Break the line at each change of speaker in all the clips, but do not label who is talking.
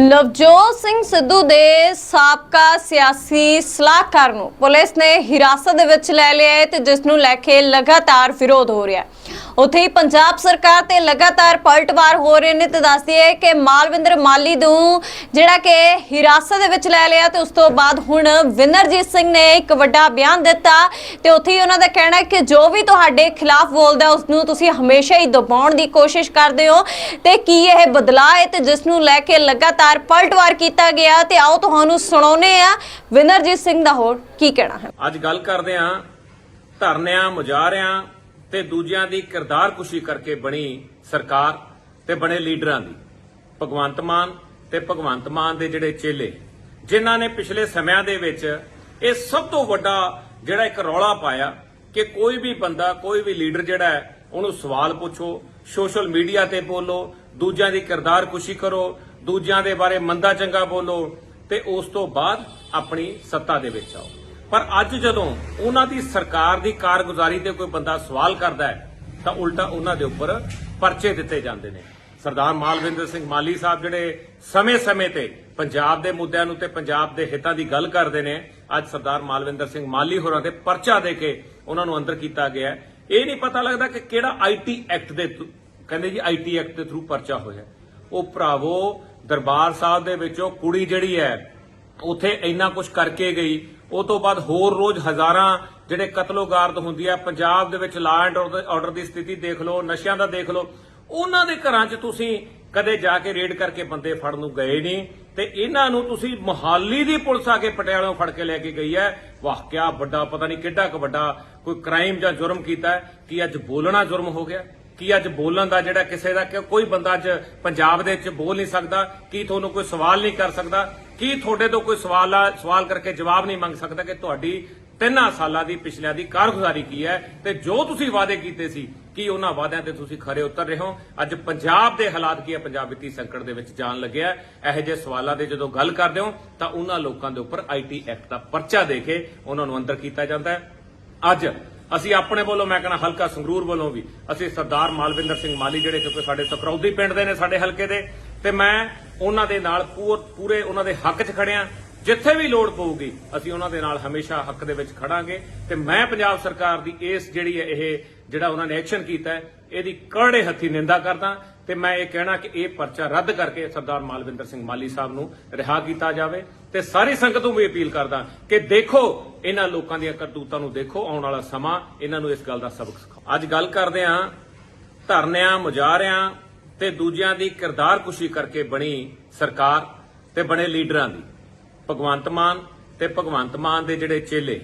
ਨਵਜੋਤ ਸਿੰਘ ਸਿੱਧੂ ਦੇ ਸਾਬਕਾ ਸਿਆਸੀ ਸਲਾਹਕਾਰ ਨੂੰ ਪੁਲਿਸ ਨੇ ਹਿਰਾਸਤ ਦੇ ਵਿੱਚ ਲੈ ਲਿਆ ਹੈ ਤੇ ਜਿਸ ਨੂੰ ਲੈ ਕੇ ਲਗਾਤਾਰ ਵਿਰੋਧ ਹੋ ਰਿਹਾ ਹੈ। ਉੱਥੇ ਹੀ ਪੰਜਾਬ ਸਰਕਾਰ ਤੇ ਲਗਾਤਾਰ ਪਲਟਵਾਰ ਹੋ ਰਹੇ ਨੇ ਤੇ ਦੱਸਦੀ ਹੈ ਕਿ ਮਾਲਵਿੰਦਰ ਮਾਲੀ ਨੂੰ ਜਿਹੜਾ ਕਿ ਹਿਰਾਸਤ ਦੇ ਵਿੱਚ ਲੈ ਲਿਆ ਤੇ ਉਸ ਤੋਂ ਬਾਅਦ ਹੁਣ ਵਿਨਰਜੀਤ ਸਿੰਘ ਨੇ ਇੱਕ ਵੱਡਾ ਬਿਆਨ ਦਿੱਤਾ ਤੇ ਉੱਥੇ ਹੀ ਉਹਨਾਂ ਦਾ ਕਹਿਣਾ ਹੈ ਕਿ ਜੋ ਵੀ ਤੁਹਾਡੇ ਖਿਲਾਫ ਬੋਲਦਾ ਉਸ ਨੂੰ ਤੁਸੀਂ ਹਮੇਸ਼ਾ ਹੀ ਦਬਾਉਣ ਦੀ ਕੋਸ਼ਿਸ਼ ਕਰਦੇ ਹੋ ਤੇ ਕੀ ਇਹ ਬਦਲਾਅ ਹੈ ਤੇ ਜਿਸ ਨੂੰ ਲੈ ਕੇ ਲਗਾਤਾਰ ਪਲਟਵਾਰ ਕੀਤਾ ਗਿਆ ਤੇ ਆਓ ਤੁਹਾਨੂੰ ਸੁਣਾਉਨੇ ਆ ਵਿਨਰਜੀਤ ਸਿੰਘ ਦਾ ਹੋਰ ਕੀ ਕਹਿਣਾ ਹੈ।
ਅੱਜ ਗੱਲ ਕਰਦੇ ਹਾਂ, ਧਰਨਿਆਂ, ਮੁਜ਼ਾਹਰਿਆਂ ਤੇ ਦੂਜਿਆਂ ਦੀ ਕਿਰਦਾਰ ਕੁਸ਼ੀ ਕਰਕੇ ਬਣੀ ਸਰਕਾਰ ਤੇ ਬਣੇ ਲੀਡਰਾਂ ਦੀ। ਭਗਵੰਤ ਮਾਨ ਤੇ ਭਗਵੰਤ ਮਾਨ ਦੇ ਜਿਹੜੇ ਚੇਲੇ, ਜਿਨ੍ਹਾਂ ਨੇ ਪਿਛਲੇ ਸਮਿਆਂ ਦੇ ਵਿੱਚ ਇਹ ਸਭ ਤੋਂ ਵੱਡਾ ਜਿਹੜਾ ਇੱਕ ਰੌਲਾ ਪਾਇਆ ਕਿ ਕੋਈ ਵੀ ਬੰਦਾ, ਕੋਈ ਵੀ ਲੀਡਰ ਜਿਹੜਾ ਹੈ, ਉਹਨੂੰ ਸਵਾਲ ਪੁੱਛੋ, ਸੋਸ਼ਲ ਮੀਡੀਆ ਤੇ ਬੋਲੋ, ਦੂਜਿਆਂ ਦੀ ਕਿਰਦਾਰ ਕੁਸ਼ੀ ਕਰੋ, ਦੂਜਿਆਂ ਦੇ ਬਾਰੇ ਮੰਦਾ ਚੰਗਾ ਬੋਲੋ ਤੇ ਉਸ ਤੋਂ ਬਾਅਦ ਆਪਣੀ ਸੱਤਾ ਦੇ ਵਿੱਚ ਆਓ। ਪਰ ਅੱਜ ਜਦੋਂ ਉਹਨਾਂ ਦੀ ਸਰਕਾਰ ਦੀ ਕਾਰਗੁਜ਼ਾਰੀ ਤੇ ਕੋਈ ਬੰਦਾ ਸਵਾਲ ਕਰਦਾ ਹੈ, ਤਾਂ ਉਲਟਾ ਉਹਨਾਂ ਦੇ ਉੱਪਰ ਪਰਚੇ ਦਿੱਤੇ ਜਾਂਦੇ ਨੇ ਸਰਦਾਰ ਮਾਲਵਿੰਦਰ ਸਿੰਘ ਮਾਲੀ ਸਾਹਿਬ ਜਿਹੜੇ ਸਮੇਂ-ਸਮੇਂ ਤੇ ਪੰਜਾਬ ਦੇ ਮੁੱਦਿਆਂ ਨੂੰ ਤੇ ਪੰਜਾਬ ਦੇ ਹਿੱਤਾਂ ਦੀ ਗੱਲ ਕਰਦੇ ਨੇ, ਅੱਜ ਸਰਦਾਰ ਮਾਲਵਿੰਦਰ ਸਿੰਘ ਮਾਲੀ ਹੋਰਾਂ ਤੇ ਪਰਚਾ ਦੇ ਕੇ ਉਹਨਾਂ ਨੂੰ ਅੰਦਰ ਕੀਤਾ ਗਿਆ ਹੈ। ਇਹ ਨਹੀਂ ਪਤਾ ਲੱਗਦਾ ਕਿ ਕਿਹੜਾ ਆਈਟੀ ਐਕਟ ਦੇ ਕਹਿੰਦੇ ਜੀ ਆਈਟੀ ਐਕਟ ਦੇ ਥਰੂ ਪਰਚਾ ਹੋਇਆ ਉਹ ਭਰਾਵੋ, ਦਰਬਾਰ ਸਾਹਿਬ ਦੇ ਵਿੱਚੋਂ ਕੁੜੀ ਜਿਹੜੀ ਹੈ, ਉਥੇ ਇੰਨਾ ਕੁਝ ਕਰਕੇ ਗਈ ਉਹ ਤੋਂ ਬਾਅਦ ਹੋਰ ਰੋਜ਼ ਹਜ਼ਾਰਾਂ ਜਿਹੜੇ ਕਤਲੋਗਾਰਦ ਹੁੰਦੀ ਹੈ ਪੰਜਾਬ ਦੇ ਵਿੱਚ ਲਾ ਐਂਡ ਆਰਡਰ ਦੀ ਸਥਿਤੀ ਦੇਖ ਲਓ, ਨਸ਼ਿਆਂ ਦਾ ਦੇਖ ਲਓ, ਉਹਨਾਂ ਦੇ ਘਰਾਂ 'ਚ ਤੁਸੀਂ ਕਦੇ ਜਾ ਕੇ ਰੇਡ ਕਰਕੇ ਬੰਦੇ ਫੜਨ ਨੂੰ ਗਏ ਨਹੀਂ ਤੇ ਇਹਨਾਂ ਨੂੰ ਤੁਸੀਂ ਮੁਹਾਲੀ ਦੀ ਪੁਲਿਸ ਆ ਕੇ ਪਟਿਆਲੋਂ ਫੜ ਕੇ ਲੈ ਕੇ ਗਈ ਹੈ ਵਾਹ, ਕਿਆ ਵੱਡਾ, ਪਤਾ ਨਹੀਂ ਕਿੱਡਾ ਕੁ ਵੱਡਾ ਕੋਈ ਕ੍ਰਾਈਮ ਜਾਂ ਜੁਰਮ ਕੀਤਾ ਹੈ ਕਿ ਅੱਜ ਬੋਲਣਾ ਜੁਰਮ ਹੋ ਗਿਆ? ਕੀ ਅੱਜ ਬੋਲਣ ਦਾ ਜਿਹੜਾ ਕਿਸੇ ਦਾ ਕੋਈ ਬੰਦਾ ਅੱਜ ਪੰਜਾਬ ਦੇ ਵਿੱਚ ਬੋਲ ਨਹੀਂ ਸਕਦਾ, ਕੀ ਤੁਹਾਨੂੰ ਕੋਈ ਸਵਾਲ ਨਹੀਂ ਕਰ ਸਕਦਾ? ਕੀ ਤੁਹਾਡੇ ਤੋਂ ਕੋਈ ਸਵਾਲ ਆ? ਸਵਾਲ ਕਰਕੇ ਜਵਾਬ ਨਹੀਂ ਮੰਗ ਸਕਦਾ ਕਿ ਤੁਹਾਡੀ ਤਿੰਨਾਂ ਸਾਲਾਂ ਦੀ, ਪਿਛਲਿਆਂ ਦੀ ਕਾਰਗੁਜ਼ਾਰੀ ਕੀ ਹੈ? ਤੇ ਜੋ ਤੁਸੀਂ ਵਾਅਦੇ ਕੀਤੇ ਸੀ, ਕੀ ਉਹਨਾਂ ਵਾਅਦਿਆਂ ਤੇ ਤੁਸੀਂ ਖਰੇ ਉਤਰ ਰਹੇ ਹੋ? ਅੱਜ ਪੰਜਾਬ ਦੇ ਹਾਲਾਤ ਕੀ ਹੈ? ਪੰਜਾਬ ਵਿੱਤੀ ਸੰਕਟ ਦੇ ਵਿੱਚ ਜਾਣ ਲੱਗਿਆ ਇਹੋ ਜਿਹੇ ਸਵਾਲਾਂ ਦੇ ਜਦੋਂ ਗੱਲ ਕਰਦੇ ਹੋ, ਤਾਂ ਉਹਨਾਂ ਲੋਕਾਂ ਦੇ ਉੱਪਰ ਆਈਟੀ ਐਕਟ ਦਾ ਪਰਚਾ ਦੇ ਕੇ ਉਹਨਾਂ ਨੂੰ ਅੰਦਰ ਕੀਤਾ ਜਾਂਦਾ ਹੈ। ਅੱਜ ਅਸੀਂ ਆਪਣੇ ਵੱਲੋਂ, ਮੈਂ ਕਹਿੰਦਾ ਹਲਕਾ ਸੰਗਰੂਰ ਵੱਲੋਂ ਵੀ, ਅਸੀਂ ਸਰਦਾਰ ਮਾਲਵਿੰਦਰ ਸਿੰਘ ਮਾਲੀ ਜਿਹੜੇ ਕਿਉਂਕਿ ਸਾਡੇ ਸਕਰੌਦੀ ਪਿੰਡ ਦੇ ਨੇ ਸਾਡੇ ਹਲਕੇ ਦੇ, ਤੇ ਮੈਂ ਉਹਨਾਂ ਦੇ ਨਾਲ ਪੂਰ- ਪੂਰੇ ਉਹਨਾਂ ਦੇ ਹੱਕ 'ਚ ਖੜਿਆ। ਜਿੱਥੇ ਵੀ ਲੋੜ ਪਊਗੀ, ਅਸੀਂ ਉਹਨਾਂ ਦੇ ਨਾਲ ਹਮੇਸ਼ਾ ਹੱਕ ਦੇ ਵਿੱਚ ਖੜਾਂਗੇ। ਤੇ ਮੈਂ ਪੰਜਾਬ ਸਰਕਾਰ ਦੀ ਇਸ ਜਿਹੜੀ ਹੈ ਇਹ ਜਿਹੜਾ ਉਹਨਾਂ ਨੇ ਐਕਸ਼ਨ ਕੀਤਾ ਇਹਦੀ ਕੜੇ ਹੱਥੀ ਨਿੰਦਾ ਕਰਦਾ। ਤੇ ਮੈਂ ਇਹ ਕਹਿਣਾ ਕਿ ਇਹ ਪਰਚਾ ਰੱਦ ਕਰਕੇ ਸਰਦਾਰ ਮਾਲਵਿੰਦਰ ਸਿੰਘ ਮਾਲੀ ਸਾਹਿਬ ਨੂੰ ਰਿਹਾ ਕੀਤਾ ਜਾਵੇ। ਤੇ ਸਾਰੀ ਸੰਗਤ ਨੂੰ ਵੀ ਅਪੀਲ ਕਰਦਾ ਕਿ ਦੇਖੋ, ਇਹਨਾਂ ਲੋਕਾਂ ਦੀਆਂ ਕਰਤੂਤਾਂ ਨੂੰ ਦੇਖੋ, ਆਉਣ ਵਾਲਾ ਸਮਾਂ ਇਹਨਾਂ ਨੂੰ ਇਸ ਗੱਲ ਦਾ ਸਬਕ ਸਿਖਾਓ। ਅੱਜ ਗੱਲ ਕਰਦੇ ਹਾਂ, ਧਰਨਿਆਂ, ਮੁਜ਼ਾਹਰਿਆਂ ਤੇ ਦੂਜਿਆਂ ਦੀ ਕਿਰਦਾਰ ਕੁਸ਼ੀ ਕਰਕੇ ਬਣੀ ਸਰਕਾਰ ਤੇ ਬਣੇ ਲੀਡਰਾਂ ਦੀ। ਭਗਵੰਤ ਮਾਨ ਤੇ ਭਗਵੰਤ ਮਾਨ ਦੇ ਜਿਹੜੇ ਚੇਲੇ,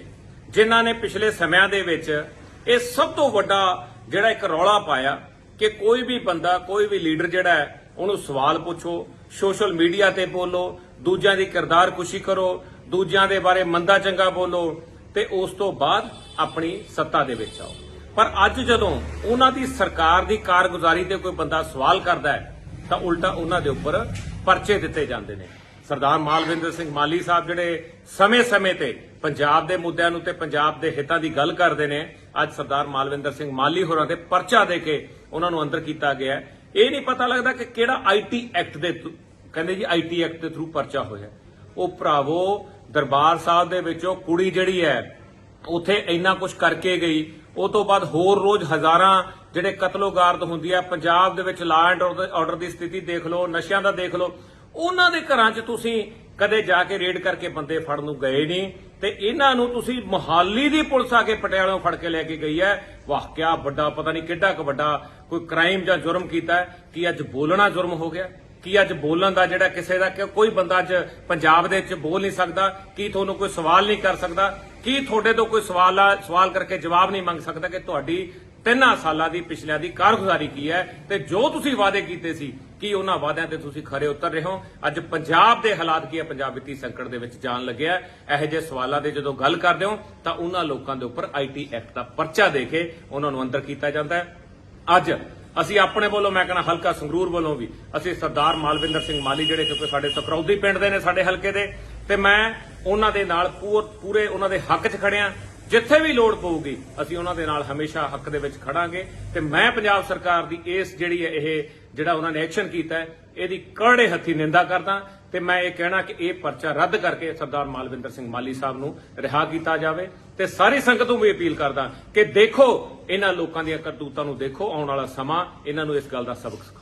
ਜਿਨ੍ਹਾਂ ਨੇ ਪਿਛਲੇ ਸਮਿਆਂ ਦੇ ਵਿੱਚ ਇਹ ਸਭ ਤੋਂ ਵੱਡਾ ਜਿਹੜਾ ਇੱਕ ਰੌਲਾ ਪਾਇਆ ਕਿ ਕੋਈ ਵੀ ਬੰਦਾ, ਕੋਈ ਵੀ ਲੀਡਰ ਜਿਹੜਾ ਹੈ, ਉਹਨੂੰ ਸਵਾਲ ਪੁੱਛੋ, ਸੋਸ਼ਲ ਮੀਡੀਆ ਤੇ ਬੋਲੋ, ਦੂਜਿਆਂ ਦੀ ਕਿਰਦਾਰ ਕੁਸ਼ੀ ਕਰੋ, ਦੂਜਿਆਂ ਦੇ ਬਾਰੇ ਮੰਦਾ ਚੰਗਾ ਬੋਲੋ ਤੇ ਉਸ ਤੋਂ ਬਾਅਦ ਆਪਣੀ ਸੱਤਾ ਦੇ ਵਿੱਚ ਆਓ। ਪਰ ਅੱਜ ਜਦੋਂ ਉਹਨਾਂ ਦੀ ਸਰਕਾਰ ਦੀ ਕਾਰਗੁਜ਼ਾਰੀ ਤੇ ਕੋਈ ਬੰਦਾ ਸਵਾਲ ਕਰਦਾ ਹੈ, ਤਾਂ ਉਲਟਾ ਉਹਨਾਂ ਦੇ ਉੱਪਰ ਪਰਚੇ ਦਿੱਤੇ ਜਾਂਦੇ ਨੇ। ਸਰਦਾਰ ਮਾਲਵਿੰਦਰ ਸਿੰਘ ਮਾਲੀ ਸਾਹਿਬ ਜਿਹੜੇ ਸਮੇਂ-ਸਮੇਂ ਤੇ ਪੰਜਾਬ ਦੇ ਮੁੱਦਿਆਂ ਨੂੰ ਤੇ ਪੰਜਾਬ ਦੇ ਹਿੱਤਾਂ ਦੀ ਗੱਲ ਕਰਦੇ ਨੇ, ਅੱਜ ਸਰਦਾਰ ਮਾਲਵਿੰਦਰ ਸਿੰਘ ਮਾਲੀ ਹੋਰਾਂ ਤੇ ਪਰਚਾ ਦੇ ਕੇ ਉਹਨਾਂ ਨੂੰ ਅੰਦਰ ਕੀਤਾ ਗਿਆ ਇਹ ਨਹੀਂ ਪਤਾ ਲੱਗਦਾ ਕਿ ਕਿਹੜਾ ਆਈਟੀ ਐਕਟ ਦੇ ਕਹਿੰਦੇ ਜੀ ਆਈਟੀ ਐਕਟ ਦੇ ਥਰੂ ਪਰਚਾ ਹੋਇਆ। ਉਹ ਭਰਾਵੋ, ਦਰਬਾਰ ਸਾਹਿਬ ਦੇ ਵਿੱਚੋਂ ਕੁੜੀ ਜਿਹੜੀ ਹੈ, ਉਥੇ ਇੰਨਾ ਕੁਝ ਕਰਕੇ ਗਈ ਉਹ ਤੋਂ ਬਾਅਦ ਹੋਰ ਰੋਜ਼ ਹਜ਼ਾਰਾਂ ਜਿਹੜੇ ਕਤਲੋਗਾਰਦ ਹੁੰਦੀ ਹੈ ਪੰਜਾਬ ਦੇ ਵਿੱਚ ਲਾ ਐਂਡ ਆਰਡਰ ਦੀ ਸਥਿਤੀ ਦੇਖ ਲਓ, ਨਸ਼ਿਆਂ ਦਾ ਦੇਖ ਲਓ, ਉਹਨਾਂ ਦੇ ਘਰਾਂ 'ਚ ਤੁਸੀਂ ਕਦੇ ਜਾ ਕੇ ਰੇਡ ਕਰਕੇ ਬੰਦੇ ਫੜਨ ਨੂੰ ਗਏ ਨਹੀਂ ਤੇ ਇਹਨਾਂ ਨੂੰ ਤੁਸੀਂ ਮੁਹਾਲੀ ਦੀ ਪੁਲਿਸ ਆ ਕੇ ਪਟਿਆਲੋਂ ਫੜ ਕੇ ਲੈ ਕੇ ਗਈ ਹੈ ਵਾਹ, ਕਿਆ ਵੱਡਾ, ਪਤਾ ਨਹੀਂ ਕਿੱਡਾ ਕੁ ਵੱਡਾ ਕੋਈ ਕ੍ਰਾਈਮ ਜਾਂ ਜੁਰਮ ਕੀਤਾ ਕਿ ਅੱਜ ਬੋਲਣਾ ਜੁਰਮ ਹੋ ਗਿਆ? ਕੀ ਅੱਜ ਬੋਲਣ ਦਾ ਜਿਹੜਾ ਕਿਸੇ ਦਾ ਕੋਈ ਬੰਦਾ ਅੱਜ ਪੰਜਾਬ ਦੇ ਵਿੱਚ ਬੋਲ ਨਹੀਂ ਸਕਦਾ, ਕੀ ਤੁਹਾਨੂੰ ਕੋਈ ਸਵਾਲ ਨਹੀਂ ਕਰ ਸਕਦਾ, ਕੀ ਤੁਹਾਡੇ ਤੋਂ ਕੋਈ ਸਵਾਲ ਸਵਾਲ ਕਰਕੇ ਜਵਾਬ ਨਹੀਂ ਮੰਗ ਸਕਦਾ ਕਿ ਤੁਹਾਡੀ ਤਿੰਨਾਂ ਸਾਲਾਂ ਦੀ ਪਿਛਲਿਆਂ ਦੀ ਕਾਰਗੁਜ਼ਾਰੀ ਕੀ ਹੈ ਤੇ ਜੋ ਤੁਸੀਂ ਵਾਅਦੇ ਕੀਤੇ ਸੀ, ਕੀ ਉਹਨਾਂ ਵਾਅਦਿਆਂ ਤੇ ਤੁਸੀਂ ਖਰੇ ਉਤਰ ਰਹੇ ਹੋ? ਅੱਜ ਪੰਜਾਬ ਦੇ ਹਾਲਾਤ ਕੀ ਹੈ? ਪੰਜਾਬ ਵਿੱਤੀ ਸੰਕਟ ਦੇ ਵਿੱਚ ਜਾਣ ਲੱਗਿਆ ਇਹੋ ਜਿਹੇ ਸਵਾਲਾਂ ਦੇ ਜਦੋਂ ਗੱਲ ਕਰਦੇ ਹੋ, ਤਾਂ ਉਹਨਾਂ ਲੋਕਾਂ ਦੇ ਉੱਪਰ ਆਈਟੀ ਐਕਟ ਦਾ ਪਰਚਾ ਦੇ ਕੇ ਉਹਨਾਂ ਨੂੰ ਅੰਦਰ ਕੀਤਾ ਜਾਂਦਾ ਹੈ। ਅੱਜ ਅਸੀਂ ਆਪਣੇ ਵੱਲੋਂ, ਮੈਂ ਕਹਿੰਦਾ ਹਲਕਾ ਸੰਗਰੂਰ ਵੱਲੋਂ ਵੀ, ਅਸੀਂ ਸਰਦਾਰ ਮਾਲਵਿੰਦਰ ਸਿੰਘ ਮਾਲੀ ਜਿਹੜੇ ਕਿਉਂਕਿ ਸਾਡੇ ਸਕਰੌਦੀ ਪਿੰਡ ਦੇ ਨੇ, ਸਾਡੇ ਹਲਕੇ ਦੇ, ਤੇ ਮੈਂ ਉਹਨਾਂ ਦੇ ਨਾਲ ਪੂਰੇ ਉਹਨਾਂ ਦੇ ਹੱਕ 'ਚ ਖੜਿਆ। ਜਿੱਥੇ ਵੀ ਲੋੜ ਪਊਗੀ, ਅਸੀਂ ਉਹਨਾਂ ਦੇ ਨਾਲ ਹਮੇਸ਼ਾ ਹੱਕ ਦੇ ਵਿੱਚ ਖੜਾਂਗੇ ਤੇ ਮੈਂ ਪੰਜਾਬ ਸਰਕਾਰ ਦੀ ਇਸ ਜਿਹੜੀ ਹੈ ਇਹ ਜਿਹੜਾ ਉਹਨਾਂ ਨੇ ਐਕਸ਼ਨ ਕੀਤਾ ਹੈ, ਇਹਦੀ ਕੜੇ ਹੱਥੀ ਨਿੰਦਾ ਕਰਦਾ ਤੇ ਮੈਂ ਇਹ ਕਹਿਣਾ ਕਿ ਇਹ ਪਰਚਾ ਰੱਦ ਕਰਕੇ ਸਰਦਾਰ ਮਾਲਵਿੰਦਰ ਸਿੰਘ ਮਾਲੀ ਸਾਹਿਬ ਨੂੰ ਰਿਹਾ ਕੀਤਾ ਜਾਵੇ ਤੇ ਸਾਰੀ ਸੰਗਤ ਨੂੰ ਵੀ ਅਪੀਲ ਕਰਦਾ ਕਿ ਦੇਖੋ, ਇਹਨਾਂ ਲੋਕਾਂ ਦੀਆਂ ਕਰਤੂਤਾਂ ਨੂੰ ਦੇਖੋ, ਆਉਣ ਵਾਲਾ ਸਮਾਂ ਇਹਨਾਂ ਨੂੰ ਇਸ ਗੱਲ ਦਾ ਸਬਕ ਸਿਖਾਓ।